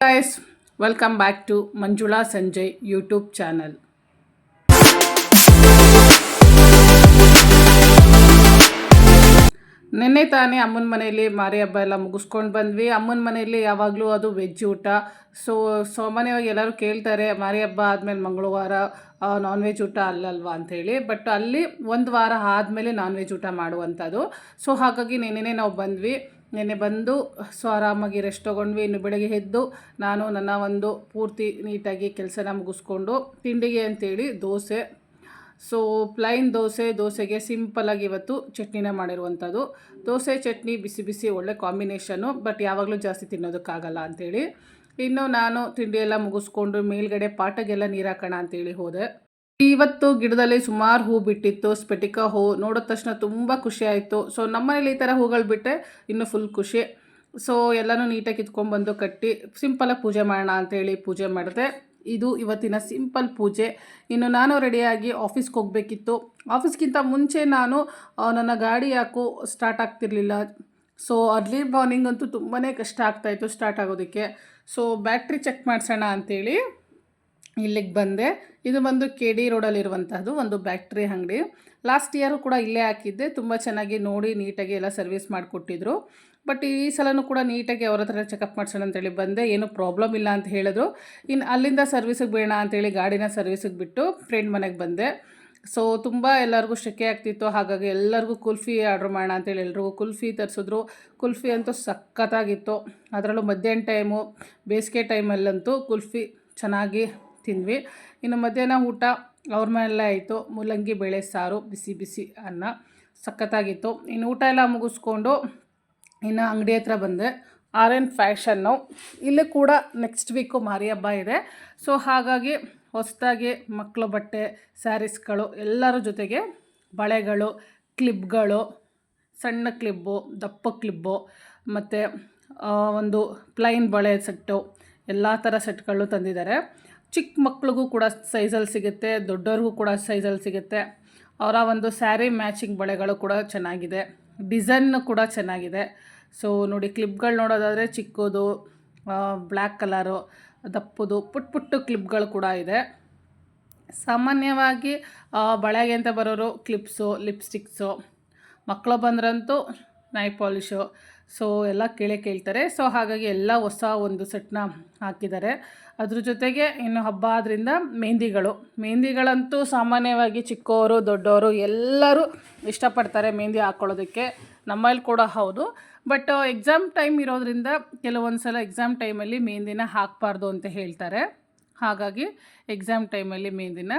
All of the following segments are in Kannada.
guys welcome back to Manjula Sanjay YouTube channel ನಿನ್ನೆ ತಾನೇ ಅಮ್ಮನ ಮನೆಯಲ್ಲಿ ಮಾರಿ ಹಬ್ಬ ಎಲ್ಲ ಮುಗಿಸ್ಕೊಂಡು ಬಂದ್ವಿ. ಅಮ್ಮನ ಮನೆಯಲ್ಲಿ ಯಾವಾಗಲೂ ಅದು ವೆಜ್ ಊಟ. ಸೊ ಸಾಮಾನ್ಯವಾಗಿ ಎಲ್ಲರೂ ಕೇಳ್ತಾರೆ ಮಾರಿ ಹಬ್ಬ ಆದಮೇಲೆ ಮಂಗಳವಾರ ನಾನ್ ವೆಜ್ ಊಟ ಅಲ್ಲಲ್ವಾ ಅಂಥೇಳಿ ಬಟ್ ಅಲ್ಲಿ ಒಂದು ವಾರ ಆದಮೇಲೆ ನಾನ್ ವೆಜ್ ಊಟ ಮಾಡುವಂಥದ್ದು. ಸೊ ಹಾಗಾಗಿ ನಿನ್ನೆ ನಾವು ಬಂದ್ವಿ. ನಿನ್ನೆ ಬಂದು ಸೊ ಆರಾಮಾಗಿ ರೆಸ್ಟ್ ತೊಗೊಂಡ್ವಿ. ಇನ್ನು ಬೆಳಗ್ಗೆ ಎದ್ದು ನಾನು ನನ್ನ ಒಂದು ಪೂರ್ತಿ ನೀಟಾಗಿ ಕೆಲಸನ ಮುಗಿಸ್ಕೊಂಡು ತಿಂಡಿಗೆ ಅಂತೇಳಿ ದೋಸೆ. ಸೊ ಪ್ಲೈನ್ ದೋಸೆ, ದೋಸೆಗೆ ಸಿಂಪಲಾಗಿ ಇವತ್ತು ಚಟ್ನಿನ ಮಾಡಿರುವಂಥದ್ದು. ದೋಸೆ, ಚಟ್ನಿ, ಬಿಸಿ ಬಿಸಿ ಒಳ್ಳೆ ಕಾಂಬಿನೇಷನು ಬಟ್ ಯಾವಾಗಲೂ ಜಾಸ್ತಿ ತಿನ್ನೋದಕ್ಕಾಗಲ್ಲ ಅಂಥೇಳಿ ಇನ್ನು ನಾನು ತಿಂಡಿಯೆಲ್ಲ ಮುಗಿಸ್ಕೊಂಡು ಮೇಲ್ಗಡೆ ಪಾಟಗೆಲ್ಲ ನೀರು ಹಾಕೋಣ ಅಂತೇಳಿ ಹೋದೆ. ಇವತ್ತು ಗಿಡದಲ್ಲಿ ಸುಮಾರು ಹೂ ಬಿಟ್ಟಿತ್ತು ಸ್ಪೆಟಿಕ ಹೂ ನೋಡಿದ ತಕ್ಷಣ ತುಂಬ ಖುಷಿ ಆಯಿತು. ಸೊ ನಮ್ಮನೇಲಿ ಈ ಥರ ಹೂಗಳು ಬಿಟ್ಟರೆ ಇನ್ನೂ ಫುಲ್ ಖುಷಿ. ಸೊ ಎಲ್ಲನೂ ನೀಟಾಗಿ ಕಿತ್ಕೊಂಡ್ಬಂದು ಕಟ್ಟಿ ಸಿಂಪಲಾಗಿ ಪೂಜೆ ಮಾಡೋಣ ಅಂತೇಳಿ ಪೂಜೆ ಮಾಡಿದೆ. ಇದು ಇವತ್ತಿನ ಸಿಂಪಲ್ ಪೂಜೆ. ಇನ್ನು ನಾನು ರೆಡಿಯಾಗಿ ಆಫೀಸ್ಗೆ ಹೋಗಬೇಕಿತ್ತು. ಆಫೀಸ್ಗಿಂತ ಮುಂಚೆ ನಾನು ನನ್ನ ಗಾಡಿ ಯಾಕೋ ಸ್ಟಾರ್ಟ್ ಆಗ್ತಿರ್ಲಿಲ್ಲ. ಸೊ ಅರ್ಲಿ ಮಾರ್ನಿಂಗ್ ಅಂತೂ ತುಂಬಾ ಕಷ್ಟ ಆಗ್ತಾಯಿತ್ತು ಸ್ಟಾರ್ಟ್ ಆಗೋದಕ್ಕೆ. ಸೊ ಬ್ಯಾಟ್ರಿ ಚೆಕ್ ಮಾಡಿಸೋಣ ಅಂಥೇಳಿ ಇಲ್ಲಿಗೆ ಬಂದೆ. ಇದು ಬಂದು ಕೆ ಡಿ ರೋಡಲ್ಲಿರುವಂತಹದ್ದು ಒಂದು ಬ್ಯಾಟ್ರಿ ಅಂಗಡಿ. ಲಾಸ್ಟ್ ಇಯರು ಕೂಡ ಇಲ್ಲೇ ಹಾಕಿದ್ದೆ. ತುಂಬ ಚೆನ್ನಾಗಿ ನೋಡಿ ನೀಟಾಗಿ ಎಲ್ಲ ಸರ್ವಿಸ್ ಮಾಡಿಕೊಟ್ಟಿದ್ರು. ಬಟ್ ಈ ಸಲನೂ ಕೂಡ ನೀಟಾಗಿ ಅವ್ರ ಹತ್ರ ಚೆಕಪ್ ಮಾಡ್ಸೋಣ ಅಂತೇಳಿ ಬಂದೆ. ಏನು ಪ್ರಾಬ್ಲಮ್ ಇಲ್ಲ ಅಂತ ಹೇಳಿದ್ರು ಇನ್ನು ಅಲ್ಲಿಂದ ಸರ್ವಿಸಿಗೆ ಬೇಡ ಅಂತೇಳಿ ಗಾಡಿನ ಸರ್ವಿಸಿಗೆ ಬಿಟ್ಟು ಫ್ರೆಂಡ್ ಮನೆಗೆ ಬಂದೆ. ಸೊ, ತುಂಬ ಎಲ್ಲರಿಗೂ ಶೆಕೆ ಆಗ್ತಿತ್ತು. ಹಾಗಾಗಿ ಎಲ್ಲರಿಗೂ ಕುಲ್ಫಿ ಆರ್ಡ್ರ್ ಮಾಡೋಣ ಅಂತೇಳಿ ಎಲ್ರಿಗೂ ಕುಲ್ಫಿ ತರಿಸಿದ್ರು. ಕುಲ್ಫಿ ಅಂತೂ ಸಖತ್ತಾಗಿತ್ತು. ಅದರಲ್ಲೂ ಮಧ್ಯಾಹ್ನ ಟೈಮು, ಬೇಸಿಗೆ ಟೈಮಲ್ಲಂತೂ ಕುಲ್ಫಿ ಚೆನ್ನಾಗಿ ತಿಂದ್ವಿ. ಇನ್ನು ಮಧ್ಯಾಹ್ನ ಊಟ ಅವ್ರ ಮನೆಯಲ್ಲೇ ಆಯಿತು. ಮೂಲಂಗಿ, ಬೇಳೆ, ಸಾರು, ಬಿಸಿ ಬಿಸಿ ಅನ್ನ ಸಖತ್ತಾಗಿತ್ತು. ಇನ್ನು ಊಟ ಎಲ್ಲ ಮುಗಿಸ್ಕೊಂಡು ಇನ್ನು ಅಂಗಡಿ ಹತ್ರ ಬಂದೆ. R N fashion. ಇಲ್ಲಿ ಕೂಡ ನೆಕ್ಸ್ಟ್ ವೀಕು ಮಾರಿ ಹಬ್ಬ ಇದೆ. ಸೊ ಹಾಗಾಗಿ ಹೊಸದಾಗಿ ಮಕ್ಕಳ ಬಟ್ಟೆ, ಸ್ಯಾರೀಸ್ಗಳು ಎಲ್ಲರ ಜೊತೆಗೆ ಬಳೆಗಳು, ಕ್ಲಿಪ್ಗಳು, ಸಣ್ಣ ಕ್ಲಿಬ್ಬು ದಪ್ಪ ಕ್ಲಿಪ್ಪು ಮತ್ತು ಒಂದು ಪ್ಲೈನ್ ಬಳೆ ಸೆಟ್ಟು ಎಲ್ಲ ಥರ ಸೆಟ್ಗಳು ತಂದಿದ್ದಾರೆ. ಚಿಕ್ಕ ಮಕ್ಳಿಗೂ ಕೂಡ ಸೈಜಲ್ಲಿ ಸಿಗುತ್ತೆ, ದೊಡ್ಡವ್ರಿಗೂ ಕೂಡ ಸೈಜಲ್ಲಿ ಸಿಗುತ್ತೆ. ಅವರ ಒಂದು ಸ್ಯಾರಿ ಮ್ಯಾಚಿಂಗ್ ಬಳೆಗಳು ಕೂಡ ಚೆನ್ನಾಗಿದೆ. ಡಿಸೈನ್ ಕೂಡ ಚೆನ್ನಾಗಿದೆ. ಸೊ ನೋಡಿ ಕ್ಲಿಪ್ಗಳು ನೋಡೋದಾದರೆ ಚಿಕ್ಕದು ಬ್ಲ್ಯಾಕ್ ಕಲರು ದಪ್ಪದು, ಪುಟ್ ಪುಟ್ಟ ಕ್ಲಿಪ್ಗಳು ಕೂಡ ಇದೆ. ಸಾಮಾನ್ಯವಾಗಿ ಬಳೆಗೆ ಅಂತ ಬರೋರು ಕ್ಲಿಪ್ಸು ಲಿಪ್ಸ್ಟಿಕ್ಸು ಮಕ್ಕಳು ಬಂದ್ರಂತೂ ನೈ ಪಾಲಿಶು ಸೊ ಎಲ್ಲ ಕೇಳೇ ಕೇಳ್ತಾರೆ. ಸೊ ಹಾಗಾಗಿ ಎಲ್ಲ ಹೊಸ ಒಂದು ಸೆಟ್ನ ಹಾಕಿದ್ದಾರೆ. ಅದ್ರ ಜೊತೆಗೆ ಇನ್ನು ಹಬ್ಬ ಆದ್ದರಿಂದ ಮೆಹಂದಿಗಳು. ಮೆಹಂದಿಗಳಂತೂ ಸಾಮಾನ್ಯವಾಗಿ ಚಿಕ್ಕವರು ದೊಡ್ಡವರು ಎಲ್ಲರೂ ಇಷ್ಟಪಡ್ತಾರೆ ಮೆಹಂದಿ ಹಾಕ್ಕೊಳ್ಳೋದಕ್ಕೆ ನಮ್ಮಲ್ಲಿ ಕೂಡ ಹೌದು. ಬಟ್ ಎಕ್ಸಾಮ್ ಟೈಮ್ ಇರೋದ್ರಿಂದ ಕೆಲವೊಂದು ಸಲ ಎಕ್ಸಾಮ್ ಟೈಮಲ್ಲಿ ಮೆಹಂದಿನ ಹಾಕಬಾರ್ದು ಅಂತ ಹೇಳ್ತಾರೆ. ಹಾಗಾಗಿ ಎಕ್ಸಾಮ್ ಟೈಮಲ್ಲಿ ಮೆಹಂದಿನ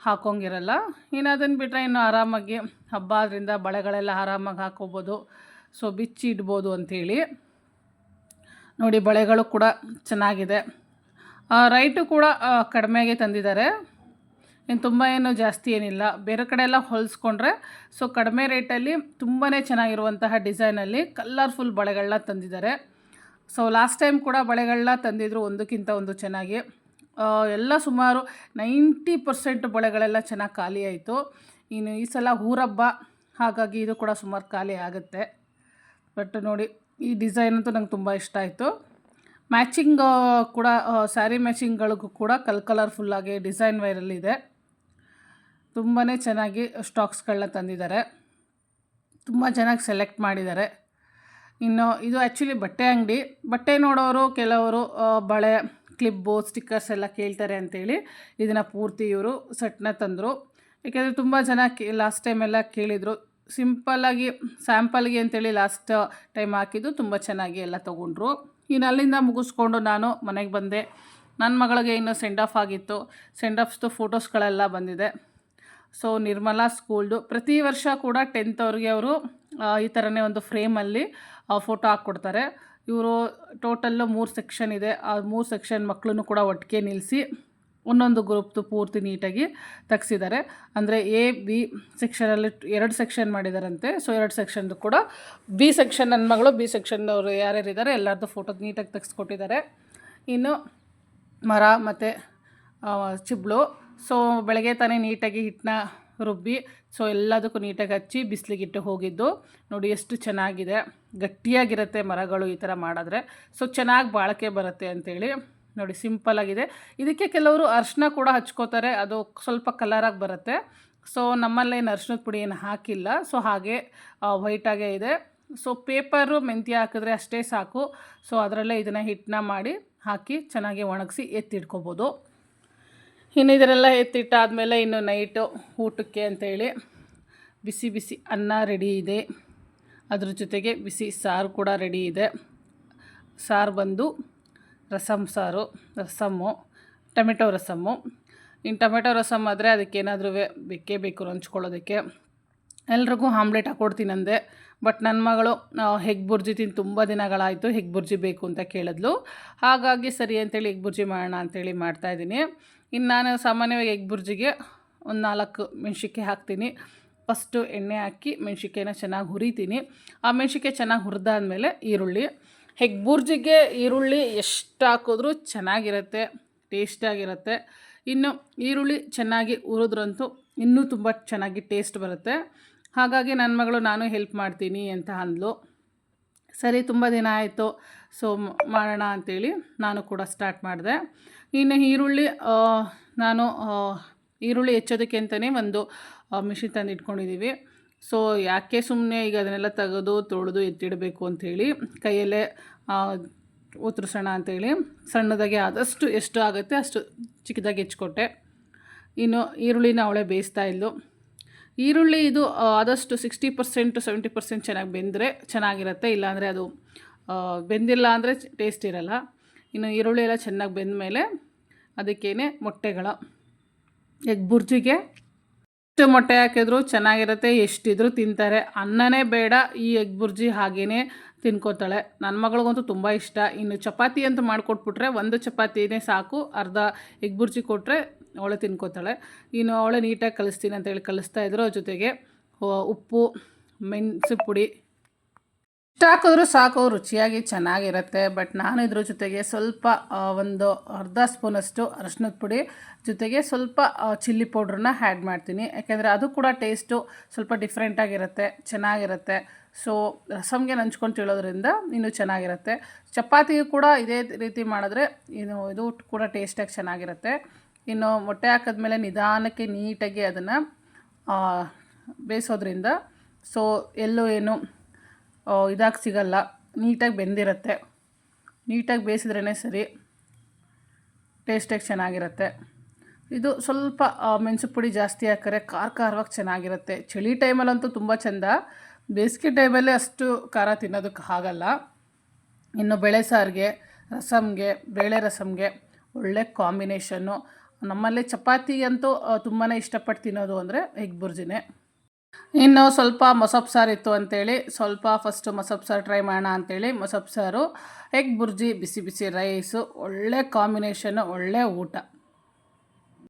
ಹಾಕೋಂಗಿರಲ್ಲ ಇನ್ನು ಅದನ್ನು ಬಿಟ್ಟರೆ ಇನ್ನು ಆರಾಮಾಗಿ ಹಬ್ಬ ಆದ್ದರಿಂದ ಬಳೆಗಳೆಲ್ಲ ಆರಾಮಾಗಿ ಹಾಕೋಬೋದು ಸೊ ಬಿಚ್ಚಿ ಇಡ್ಬೋದು ಅಂಥೇಳಿ. ನೋಡಿ ಬಳೆಗಳು ಕೂಡ ಚೆನ್ನಾಗಿದೆ. ರೈಟು ಕೂಡ ಕಡಿಮೆಗೆ ತಂದಿದ್ದಾರೆ. ಇನ್ನು ತುಂಬ ಏನು ಜಾಸ್ತಿ ಏನಿಲ್ಲ. ಬೇರೆ ಕಡೆ ಎಲ್ಲ ಹೊಲಿಸ್ಕೊಂಡ್ರೆ, ಸೊ ಕಡಿಮೆ ರೇಟಲ್ಲಿ ತುಂಬಾ ಚೆನ್ನಾಗಿರುವಂತಹ ಡಿಸೈನಲ್ಲಿ ಕಲರ್ಫುಲ್ ಬಳೆಗಳನ್ನ ತಂದಿದ್ದಾರೆ. ಸೊ ಲಾಸ್ಟ್ ಟೈಮ್ ಕೂಡ ಬಳೆಗಳನ್ನ ತಂದಿದ್ರು ಒಂದಕ್ಕಿಂತ ಒಂದು ಚೆನ್ನಾಗಿ. ಎಲ್ಲ ಸುಮಾರು ನೈಂಟಿ ಪರ್ಸೆಂಟ್ ಬಳೆಗಳೆಲ್ಲ ಚೆನ್ನಾಗಿ ಖಾಲಿ ಆಯಿತು. ಇನ್ನು ಈ ಸಲ ಊರಬ್ಬ ಹಾಗಾಗಿ ಇದು ಕೂಡ ಸುಮಾರು ಖಾಲಿ ಆಗುತ್ತೆ. ಬಟ್ ನೋಡಿ, ಈ ಡಿಸೈನ್ ಅಂತೂ ನಂಗೆ ತುಂಬ ಇಷ್ಟ ಆಯಿತು. ಮ್ಯಾಚಿಂಗ್ ಕೂಡ ಸ್ಯಾರಿ ಮ್ಯಾಚಿಂಗ್ಗಳಿಗೂ ಕೂಡ ಕಲ್ ಕಲರ್ಫುಲ್ಲಾಗಿ ಡಿಸೈನ್ ವೈರಲ್ಲಿದೆ ತುಂಬಾ ಚೆನ್ನಾಗಿ ಸ್ಟಾಕ್ಸ್ಗಳನ್ನ ತಂದಿದ್ದಾರೆ. ತುಂಬ ಚೆನ್ನಾಗಿ ಸೆಲೆಕ್ಟ್ ಮಾಡಿದ್ದಾರೆ. ಇನ್ನು ಇದು ಆ್ಯಕ್ಚುಲಿ ಬಟ್ಟೆ ಅಂಗಡಿ. ಬಟ್ಟೆ ನೋಡೋರು, ಕೆಲವರು ಬಳೆ ಕ್ಲಿಪ್ಪು ಸ್ಟಿಕ್ಕರ್ಸ್ ಎಲ್ಲ ಕೇಳ್ತಾರೆ ಅಂತೇಳಿ ಇದನ್ನು ಪೂರ್ತಿ ಇವರು ಸೆಟ್ನ ತಂದರು. ಏಕೆಂದರೆ ತುಂಬ ಜನ ಕೇ ಲಾಸ್ಟ್ ಟೈಮೆಲ್ಲ ಕೇಳಿದರು. ಸಿಂಪಲ್ಲಾಗಿ, ಸ್ಯಾಂಪಲ್ಗೆ ಅಂತೇಳಿ ಲಾಸ್ಟ್ ಟೈಮ್ ಹಾಕಿದ್ದು ತುಂಬ ಚೆನ್ನಾಗಿ ಎಲ್ಲ ತೊಗೊಂಡ್ರು. ಇನ್ನು ಅಲ್ಲಿಂದ ಮುಗಿಸ್ಕೊಂಡು ನಾನು ಮನೆಗೆ ಬಂದೆ. ನನ್ನ ಮಗಳಿಗೆ ಇನ್ನು ಸೆಂಡ್ ಆಫ್ ಆಗಿತ್ತು. ಸೆಂಡ್ ಆಫ್ಸ್ದು ಫೋಟೋಸ್ಗಳೆಲ್ಲ ಬಂದಿದೆ. ಸೊ ನಿರ್ಮಲಾ ಸ್ಕೂಲ್ದು ಪ್ರತಿ ವರ್ಷ ಕೂಡ ಟೆಂತ್ ಅವ್ರಿಗೆ ಅವರು ಈ ಥರನೇ ಒಂದು ಫ್ರೇಮಲ್ಲಿ ಫೋಟೋ ಹಾಕ್ಕೊಡ್ತಾರೆ. ಇವರು ಟೋಟಲ್ಲು ಮೂರು ಸೆಕ್ಷನ್ ಇದೆ. ಆ ಮೂರು ಸೆಕ್ಷನ್ ಮಕ್ಕಳನ್ನು ಕೂಡ ಒಟ್ಟಿಗೆ ನಿಲ್ಲಿಸಿ ಒಂದೊಂದು ಗ್ರೂಪ್ದು ಪೂರ್ತಿ ನೀಟಾಗಿ ತೆಗ್ಸಿದ್ದಾರೆ. ಅಂದರೆ ಎ ಬಿ ಸೆಕ್ಷನಲ್ಲಿ ಎರಡು ಸೆಕ್ಷನ್ ಮಾಡಿದಾರಂತೆ. ಸೊ ಎರಡು ಸೆಕ್ಷನ್ದು ಕೂಡ ಬಿ ಸೆಕ್ಷನ್ ನನ್ನ ಮಗಳು ಬಿ ಸೆಕ್ಷನ್ನವರು ಯಾರ್ಯಾರು ಇದ್ದಾರೆ ಎಲ್ಲರದ್ದು ಫೋಟೋ ನೀಟಾಗಿ ತೆಗೆಸ್ಕೊಟ್ಟಿದ್ದಾರೆ. ಇನ್ನು ಮರ ಮತ್ತು ಚಿಬ್ಳು. ಸೊ ಬೆಳಗ್ಗೆ ತಾನೇ ನೀಟಾಗಿ ಹಿಟ್ಟನ್ನ ರುಬ್ಬಿ ಸೊ ಎಲ್ಲದಕ್ಕೂ ನೀಟಾಗಿ ಹಚ್ಚಿ ಬಿಸಿಲಿಗಿಟ್ಟು ಹೋಗಿದ್ದು. ನೋಡಿ ಎಷ್ಟು ಚೆನ್ನಾಗಿದೆ. ಗಟ್ಟಿಯಾಗಿರುತ್ತೆ ಮರಗಳು ಈ ಥರ ಮಾಡಿದ್ರೆ. ಸೊ ಚೆನ್ನಾಗಿ ಬಾಳಿಕೆ ಬರುತ್ತೆ ಅಂತೇಳಿ ನೋಡಿ ಸಿಂಪಲ್ ಆಗಿದೆ. ಇದಕ್ಕೆ ಕೆಲವರು ಅರ್ಶಿನ ಕೂಡ ಹಚ್ಕೋತಾರೆ. ಅದು ಸ್ವಲ್ಪ ಕಲರಾಗಿ ಬರುತ್ತೆ. ಸೊ ನಮ್ಮಲ್ಲೇನು ಅರ್ಶಿನದ ಪುಡಿ ಏನು ಹಾಕಿಲ್ಲ. ಸೊ ಹಾಗೆ ವೈಟಾಗೇ ಇದೆ. ಸೊ ಪೇಪರು ಮೆಂತ್ಯ ಹಾಕಿದ್ರೆ ಅಷ್ಟೇ ಸಾಕು. ಸೊ ಅದರಲ್ಲೇ ಇದನ್ನು ಹಿಟ್ಟನ್ನ ಮಾಡಿ ಹಾಕಿ ಚೆನ್ನಾಗಿ ಒಣಗಿಸಿ ಎತ್ತಿಟ್ಕೋಬೋದು. ಇನ್ನು ಇದನ್ನೆಲ್ಲ ಎತ್ತಿಟ್ಟಾದಮೇಲೆ ಇನ್ನು ನೈಟು ಊಟಕ್ಕೆ ಅಂತೇಳಿ ಬಿಸಿ ಬಿಸಿ ಅನ್ನ ರೆಡಿ ಇದೆ. ಅದ್ರ ಜೊತೆಗೆ ಬಿಸಿ ಸಾರು ಕೂಡ ರೆಡಿ ಇದೆ. ಸಾರು ಬಂದು ರಸಮ್ ಸಾರು ರಸಮ್ಮು ಟೊಮೆಟೊ ರಸಮ್ಮು ಇನ್ನು ಟೊಮೆಟೊ ರಸಮ್ ಆದರೆ ಅದಕ್ಕೇನಾದ್ರೂ ಬೇಕೇ ಬೇಕು ರಂಚ್ಕೊಳ್ಳೋದಕ್ಕೆ ಎಲ್ರಿಗೂ ಆಮ್ಲೆಟ್ ಹಾಕ್ಕೊಡ್ತೀನಂದೆ ಬಟ್ ನನ್ನ ಮಗಳು ಹೆಗ್ ಬುರ್ಜಿ ತಿಂದು ತುಂಬ ದಿನಗಳಾಯಿತು ಹೆಗ್ ಬುರ್ಜಿ ಬೇಕು ಅಂತ ಕೇಳಿದ್ಲು. ಹಾಗಾಗಿ ಸರಿ ಅಂತೇಳಿ ಎಗ್ ಬುರ್ಜಿ ಮಾಡೋಣ ಅಂತೇಳಿ ಮಾಡ್ತಾಯಿದ್ದೀನಿ ಇನ್ನು ನಾನು ಸಾಮಾನ್ಯವಾಗಿ ಎಗ್ ಬುರ್ಜಿಗೆ ಒಂದು ನಾಲ್ಕು ಮೆಣ್ಸಿನ್ಕಾಯಿ ಹಾಕ್ತೀನಿ. ಫಸ್ಟು ಎಣ್ಣೆ ಹಾಕಿ ಮೆಣಸಿಕಾಯಿನ ಚೆನ್ನಾಗಿ ಹುರಿತೀನಿ. ಆ ಮೆಣಸಿಕಾಯಿ ಚೆನ್ನಾಗಿ ಹುರಿದಾದ್ಮೇಲೆ ಈರುಳ್ಳಿ. ಹೆಗ್ ಬುರ್ಜಿಗೆ ಈರುಳ್ಳಿ ಎಷ್ಟು ಹಾಕಿದ್ರೂ ಚೆನ್ನಾಗಿರುತ್ತೆ ಟೇಸ್ಟಾಗಿರುತ್ತೆ ಇನ್ನು ಈರುಳ್ಳಿ ಚೆನ್ನಾಗಿ ಹುರಿದ್ರಂತೂ ಇನ್ನೂ ತುಂಬ ಚೆನ್ನಾಗಿ ಟೇಸ್ಟ್ ಬರುತ್ತೆ. ಹಾಗಾಗಿ ನನ್ನ ಮಗಳು ನಾನು ಹೆಲ್ಪ್ ಮಾಡ್ತೀನಿ ಅಂತ ಅಂದ್ಲು. ಸರಿ, ತುಂಬ ದಿನ ಆಯಿತು ಸೊ ಮಾಡೋಣ ಅಂಥೇಳಿ ನಾನು ಕೂಡ ಸ್ಟಾರ್ಟ್ ಮಾಡಿದೆ. ಇನ್ನು ಈರುಳ್ಳಿ ನಾನು ಈರುಳ್ಳಿ ಹೆಚ್ಚೋದಕ್ಕೆ ಅಂತಲೇ ಒಂದು ಮಿಷಿನ್ ತಂದು ಇಟ್ಕೊಂಡಿದ್ದೀವಿ ಸೊ ಯಾಕೆ ಸುಮ್ಮನೆ ಈಗ ಅದನ್ನೆಲ್ಲ ತೆಗೆದು, ತೊಳೆದು, ಎತ್ತಿಡಬೇಕು ಅಂಥೇಳಿ ಕೈಯಲ್ಲೇ ಉತ್ತರಿಸೋಣ ಅಂಥೇಳಿ ಸಣ್ಣದಾಗಿ ಆದಷ್ಟು ಎಷ್ಟು ಆಗುತ್ತೆ ಅಷ್ಟು ಚಿಕ್ಕದಾಗಿ ಹೆಚ್ಕೊಟ್ಟೆ. ಇನ್ನು ಈರುಳ್ಳಿನ ಅವಳೆ ಬೇಯಿಸ್ತಾ ಇದ್ಲು. ಈರುಳ್ಳಿ ಇದು ಆದಷ್ಟು ಸಿಕ್ಸ್ಟಿ ಪರ್ಸೆಂಟು ಸೆವೆಂಟಿ ಪರ್ಸೆಂಟ್ ಚೆನ್ನಾಗಿ ಬೆಂದರೆ ಚೆನ್ನಾಗಿರುತ್ತೆ, ಇಲ್ಲಾಂದರೆ ಅದು ಬೆಂದಿಲ್ಲ ಅಂದರೆ ಟೇಸ್ಟ್ ಇರಲ್ಲ. ಇನ್ನು ಈರುಳ್ಳಿ ಎಲ್ಲ ಚೆನ್ನಾಗಿ ಬೆಂದ ಮೇಲೆ ಅದಕ್ಕೇನೆ ಮೊಟ್ಟೆಗಳ, ಎಗ್ ಬುರ್ಜಿಗೆ ಎಷ್ಟು ಮೊಟ್ಟೆ ಹಾಕಿದ್ರು ಚೆನ್ನಾಗಿರುತ್ತೆ, ಎಷ್ಟಿದ್ರು ತಿಂತಾರೆ. ಅನ್ನನೇ ಬೇಡ, ಈ ಎಗ್ ಬುರ್ಜಿ ಹಾಗೇ ತಿನ್ಕೋತಾಳೆ. ನನ್ನ ಮಗಳಿಗಂತೂ ತುಂಬ ಇಷ್ಟ. ಇನ್ನು ಚಪಾತಿ ಅಂತ ಮಾಡಿಕೊಟ್ಬಿಟ್ರೆ ಒಂದು ಚಪಾತಿನೇ ಸಾಕು, ಅರ್ಧ ಎಗ್ ಬುರ್ಜಿ ಕೊಟ್ಟರೆ ಅವಳೆ ತಿನ್ಕೋತಾಳೆ. ಇನ್ನು ಅವಳೆ ನೀಟಾಗಿ ಕಲಿಸ್ತೀನಿ ಅಂತೇಳಿ ಕಲಿಸ್ತಾ ಇದ್ರು. ಜೊತೆಗೆ ಉಪ್ಪು ಮೆಣಸು ಪುಡಿ ಹಾಕಿದ್ರು ಸಾಕು, ರುಚಿಯಾಗಿ ಚೆನ್ನಾಗಿರುತ್ತೆ. ಬಟ್ ನಾನು ಇದ್ರ ಜೊತೆಗೆ ಸ್ವಲ್ಪ ಒಂದು ಅರ್ಧ ಸ್ಪೂನಷ್ಟು ಅರಶಿನದ ಪುಡಿ, ಜೊತೆಗೆ ಸ್ವಲ್ಪ ಚಿಲ್ಲಿ ಪೌಡ್ರನ್ನ ಆ್ಯಡ್ ಮಾಡ್ತೀನಿ. ಯಾಕೆಂದರೆ ಅದು ಕೂಡ ಟೇಸ್ಟು ಸ್ವಲ್ಪ ಡಿಫ್ರೆಂಟಾಗಿರುತ್ತೆ ಚೆನ್ನಾಗಿರುತ್ತೆ. ಸೊ ರಸಮ್ಗೆ ನಂಚ್ಕೊಂಡು ತಿಳೋದ್ರಿಂದ ಇನ್ನೂ ಚೆನ್ನಾಗಿರುತ್ತೆ. ಚಪಾತಿಗೂ ಕೂಡ ಇದೇ ರೀತಿ ಮಾಡಿದ್ರೆ ಇದು ಇದು ಕೂಡ ಟೇಸ್ಟಾಗಿ ಚೆನ್ನಾಗಿರುತ್ತೆ. ಇನ್ನು ಮೊಟ್ಟೆ ಹಾಕಿದ್ಮೇಲೆ ನಿಧಾನಕ್ಕೆ ನೀಟಾಗಿ ಅದನ್ನು ಬೇಯಿಸೋದ್ರಿಂದ, ಸೊ, ಎಲ್ಲೂ ಏನು ಇದಾಗಿ ಸಿಗಲ್ಲ. ನೀಟಾಗಿ ಬೆಂದಿರುತ್ತೆ. ನೀಟಾಗಿ ಬೇಯಿಸಿದ್ರೇ ಸರಿ. ಟೇಸ್ಟಾಗಿ ಚೆನ್ನಾಗಿರುತ್ತೆ. ಇದು ಸ್ವಲ್ಪ ಮೆಣಸು ಪುಡಿ ಜಾಸ್ತಿ ಹಾಕಿದ್ರೆ ಖಾರ ಖಾರವಾಗಿ ಚೆನ್ನಾಗಿರುತ್ತೆ. ಚಳಿ ಟೈಮಲ್ಲಂತೂ ತುಂಬ ಚೆಂದ. ಬೇಸಿಗೆ ಟೈಮಲ್ಲೇ ಅಷ್ಟು ಖಾರ ತಿನ್ನೋದಕ್ಕೆ ಆಗಲ್ಲ. ಇನ್ನು ಬೇಳೆ ಸಾರಿಗೆ, ರಸಮ್ಗೆ, ಬೇಳೆ ರಸಮ್ಗೆ ಒಳ್ಳೆ ಕಾಂಬಿನೇಷನ್ನು. ನಮ್ಮಲ್ಲಿ ಚಪಾತಿಗಂತೂ ತುಂಬಾ ಇಷ್ಟಪಟ್ಟು ತಿನ್ನೋದು ಅಂದರೆ ಎಗ್ ಬುರ್ಜಿನೇ. ಇನ್ನು ಸ್ವಲ್ಪ ಮೊಸಪ್ ಸಾರು ಇತ್ತು ಅಂತೇಳಿ, ಸ್ವಲ್ಪ ಫಸ್ಟು ಮೊಸಪ್ ಸಾರು ಟ್ರೈ ಮಾಡೋಣ ಅಂತೇಳಿ ಮೊಸಪ್ ಸಾರು ಎಗ್ ಬುರ್ಜಿ, ಬಿಸಿ ಬಿಸಿ ರೈಸು ಒಳ್ಳೆ ಕಾಂಬಿನೇಷನ್ನು ಒಳ್ಳೆ ಊಟ.